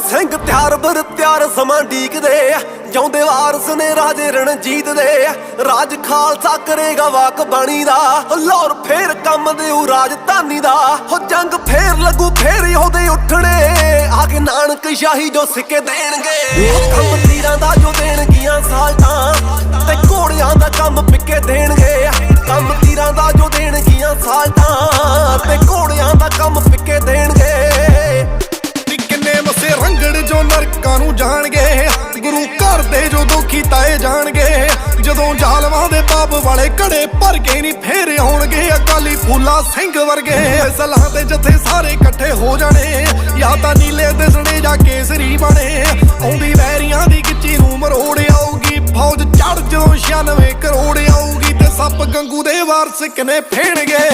ਉਹ ਸਿੰਘ ਤਿਆਰ ਬਰ ਤਿਆਰ ਸਮਾਂ ਢੀਕਦੇ ਜਿਉਂਦੇ ਵਾਰਸ ਨੇ ਰਾਜੇ ਰਣਜੀਤ ਦੇ ਰਾਜ ਖਾਲਸਾ ਕਰੇਗਾ ਵਾਕ ਬਾਣੀ ਦਾ। ਲਾਹੌਰ ਫੇਰ ਕੰਮ ਦੇਉ ਰਾਜਧਾਨੀ ਦਾ। ਹੋ ਜੰਗ ਫੇਰ ਲੱਗੂ ਫੇਰ ਉਹਦੇ ਉੱਠਣੇ। ਆ ਕੇ ਨਾਨਕ ਸ਼ਾਹੀ ਜੋ ਸਿੱਕੇ ਦੇਣਗੇ। ਕੰਮ ਤੀਰਾਂ ਦਾ ਜੋ ਦੇਣਗੀਆਂ ਸਾਲਟਾਂ ਤੇ ਘੋੜਿਆਂ ਦਾ ਕੰਮ ਪਿੱਕੇ ਦੇਣਗੇ। ਕੰਮ ਤੀਰਾਂ ਦਾ ਜੋ ਦੇਣਗੀਆਂ ਸਾਲਟਾਂ ਤੇ ਘੋੜਿਆਂ ਰੰਗੜ ਨਰਕਾਂ ਨੂੰ ਜਾਣਗੇ, ਗੁਰੂ ਘਰ ਦੇ ਜੋ ਦੁਖੀ ਜਾਣਗੇ, ਜਦੋਂ ਜ਼ਾਲਮਾਂ ਦੇ ਪਾਪ ਵਾਲੇ ਘੜੇ ਭਰ ਕੇ ਨਹੀਂ ਫੇਰ ਆਉਣਗੇ, ਅਕਾਲੀ ਫੂਲਾ ਸਿੰਘ ਵਰਗੇ ਸਲਾਹ ਤੇ ਜਥੇ ਸਾਰੇ ਇਕੱਠੇ ਹੋ ਜਾਣੇ, ਜਾਂ ਤਾਂ ਨੀਲੇ ਦਿਸਣੇ ਜਾਂ ਕੇਸਰੀ ਬਣੇ, ਆਉਂਦੀ ਵੈਰੀਆਂ ਦੀ ਗਿੱਚੀ ਨੂੰ ਮਰੋੜ ਆਊਗੀ, ਫੌਜ ਚੜ ਜਦੋਂ 96 ਕਰੋੜ ਆਊਗੀ ਤੇ ਸੱਪ ਗੰਗੂ ਦੇ ਵਾਰਸ ਕਿਨੇ ਫੇਣਗੇ?